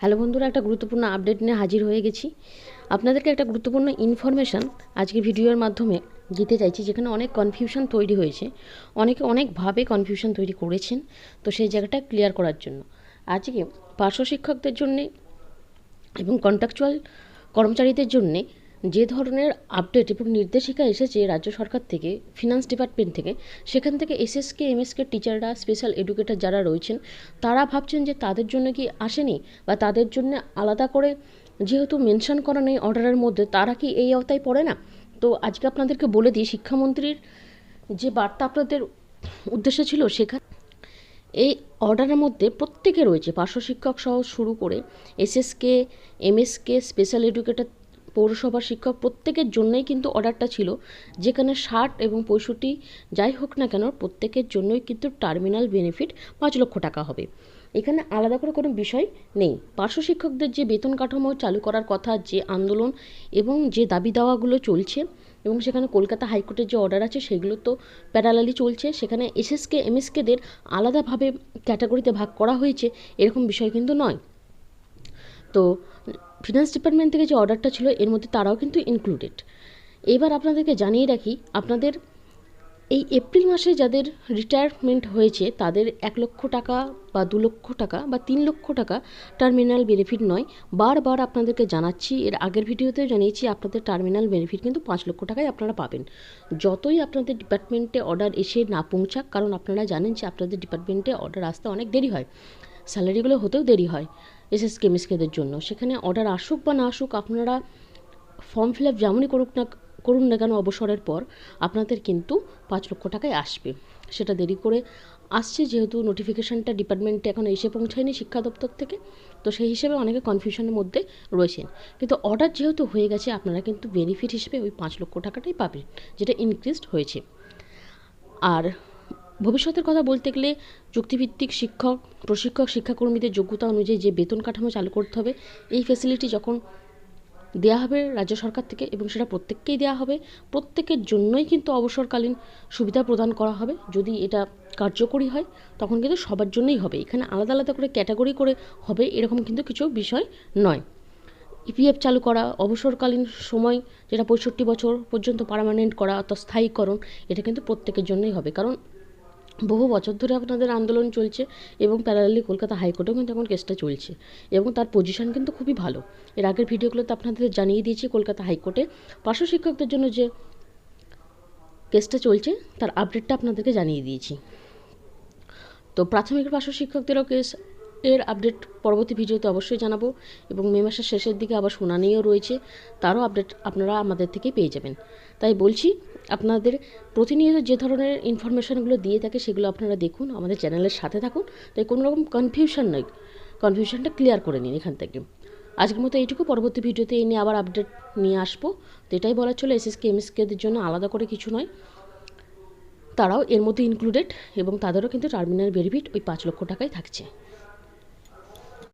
Hello বন্ধুরা, একটা গুরুত্বপূর্ণ আপডেট নিয়ে হাজির হয়ে গেছি। আপনাদেরকে একটা গুরুত্বপূর্ণ ইনফরমেশান আজকে ভিডিওর মাধ্যমে দিতে চাইছি, যেখানে অনেক কনফিউশন তৈরি হয়েছে। অনেকে অনেকভাবে কনফিউশন তৈরি করেছেন, তো সেই জায়গাটা ক্লিয়ার করার জন্য। আজকে পার্শ্ব শিক্ষকদের জন্যে এবং কন্ট্রাকচুয়াল কর্মচারীদের জন্যে যে ধরনের আপডেট এবং নির্দেশিকা এসেছে রাজ্য সরকার থেকে ফিনান্স ডিপার্টমেন্ট থেকে, সেখান থেকে এসএসকে এমএসকে টিচাররা স্পেশাল এডুকেটর যারা রয়েছেন, তারা ভাবছেন যে তাদের জন্য কি আসেনি বা তাদের জন্য আলাদা করে যেহেতু মেনশন করা নেই অর্ডারের মধ্যে, তারা কি এই আওতায় পড়ে না? তো আজকে আপনাদেরকে বলে দিই, শিক্ষামন্ত্রীর যে বার্তা আপনাদের উদ্দেশ্য ছিল সেখানে এই অর্ডারের মধ্যে প্রত্যেকে রয়েছে। পার্শ্ব শিক্ষক সহ শুরু করে এসএসকে এমএসকে স্পেশাল এডুকেটর পৌরসভার শিক্ষক প্রত্যেকের জন্যই কিন্তু অর্ডারটা ছিল। যেখানে ষাট এবং পঁয়ষট্টি যাই হোক না কেন, প্রত্যেকের জন্যই কিন্তু টার্মিনাল বেনিফিট পাঁচ লক্ষ টাকা হবে। এখানে আলাদা করে কোনো বিষয় নেই। পার্শ্ব শিক্ষকদের যে বেতন কাঠামো চালু করার কথা, যে আন্দোলন এবং যে দাবি দাওয়াগুলো চলছে, এবং সেখানে কলকাতা হাইকোর্টের যে অর্ডার আছে, সেগুলো তো প্যারালালি চলছে। সেখানে এসএসকে, এমএসকেদের আলাদাভাবে ক্যাটাগরিতে ভাগ করা হয়েছে, এরকম বিষয় কিন্তু নয়। তো ফিনান্স ডিপার্টমেন্ট থেকে যে অর্ডারটা ছিল, এর মধ্যে তারাও কিন্তু ইনক্লুডেড এবার আপনাদেরকে জানিয়ে রাখি, আপনাদের এই এপ্রিল মাসে যাদের রিটায়ারমেন্ট হয়েছে, তাদের এক লক্ষ টাকা বা দু লক্ষ টাকা বা তিন লক্ষ টাকা টার্মিনাল বেনিফিট নয়। বারবার আপনাদেরকে জানাচ্ছি, এর আগের ভিডিওতেও জানিয়েছি, আপনাদের টার্মিনাল বেনিফিট কিন্তু পাঁচ লক্ষ টাকায় আপনারা পাবেন। যতই আপনাদের ডিপার্টমেন্টে অর্ডার এসে না পৌঁছাক, কারণ আপনারা জানেন যে আপনাদের ডিপার্টমেন্টে অর্ডার আসতে অনেক দেরি হয়। স্যালারিগুলো হতেও দেরি হয় এসএস কেমিস্টদের জন্য। সেখানে অর্ডার আসুক বা না আসুক, আপনারা ফর্ম ফিল আপ যেমনই করুক না, করুন না কেন অবসরের পর আপনাদের কিন্তু পাঁচ লক্ষ টাকায় আসবে। সেটা দেরি করে আসছে যেহেতু নোটিফিকেশানটা ডিপার্টমেন্টে এখন এসে পৌঁছায়নি শিক্ষা দপ্তর থেকে, তো সেই হিসেবে অনেকে কনফিউশনের মধ্যে রয়েছেন। কিন্তু অর্ডার যেহেতু হয়ে গেছে, আপনারা কিন্তু বেনিফিট হিসেবে ওই পাঁচ লক্ষ টাকাটাই পাবেন, যেটা ইনক্রিজড হয়েছে। আর ভবিষ্যতের কথা বলতে গেলে চুক্তিভিত্তিক শিক্ষক, প্রশিক্ষক, শিক্ষাকর্মীদের যোগ্যতা অনুযায়ী যে বেতন কাঠামো চালু করতে হবে, এই ফেসিলিটি যখন দেওয়া হবে রাজ্য সরকার থেকে এবং সেটা প্রত্যেককেই দেওয়া হবে, প্রত্যেকের জন্যই কিন্তু অবসরকালীন সুবিধা প্রদান করা হবে। যদি এটা কার্যকরী হয়, তখন কিন্তু সবার জন্যই হবে। এখানে আলাদা আলাদা করে ক্যাটাগরি করে হবে, এরকম কিন্তু কিছু বিষয় নয়। ইপিএফ চালু করা, অবসরকালীন সময় যেটা পঁয়ষট্টি বছর পর্যন্ত পার্মানেন্ট করা, অর্থাৎ স্থায়ীকরণ, এটা কিন্তু প্রত্যেকের জন্যই হবে। কারণ বহু বছর ধরে আপনাদের আন্দোলন চলছে এবং প্যারালালি কলকাতা হাইকোর্টেও কিন্তু এখন কেসটা চলছে এবং তার পজিশন কিন্তু খুবই ভালো। এর আগের ভিডিওগুলোতে আপনাদের জানিয়ে দিয়েছি কলকাতা হাইকোর্টে পার্শ্ব শিক্ষকদের জন্য যে কেসটা চলছে, তার আপডেটটা আপনাদেরকে জানিয়ে দিয়েছি। তো প্রাথমিক পার্শ্ব শিক্ষকদেরও কেস এর আপডেট পরবর্তী ভিডিওতে অবশ্যই জানাব এবং মে মাসের শেষের দিকে আবার শুনানিও রয়েছে, তারও আপডেট আপনারা আমাদের থেকেই পেয়ে যাবেন। তাই বলছি, আপনাদের প্রতিনিয়ত যে ধরনের ইনফরমেশানগুলো দিয়ে থাকে সেগুলো আপনারা দেখুন, আমাদের চ্যানেলের সাথে থাকুন। তাই কোনো রকম কনফিউশন নয় কনফিউশনটা ক্লিয়ার করে নিন এখান থেকে। আজকের মতো এইটুকু, পরবর্তী ভিডিওতে এই নিয়ে আবার আপডেট নিয়ে আসব। তো এটাই বলার ছিল এসএসকে এমএসকেদের জন্য আলাদা করে কিছু নয়। তারাও এর মধ্যে ইনক্লুডেড এবং তাদেরও কিন্তু টার্মিনাল বেনিফিট ওই পাঁচ লক্ষ টাকায় থাকছে।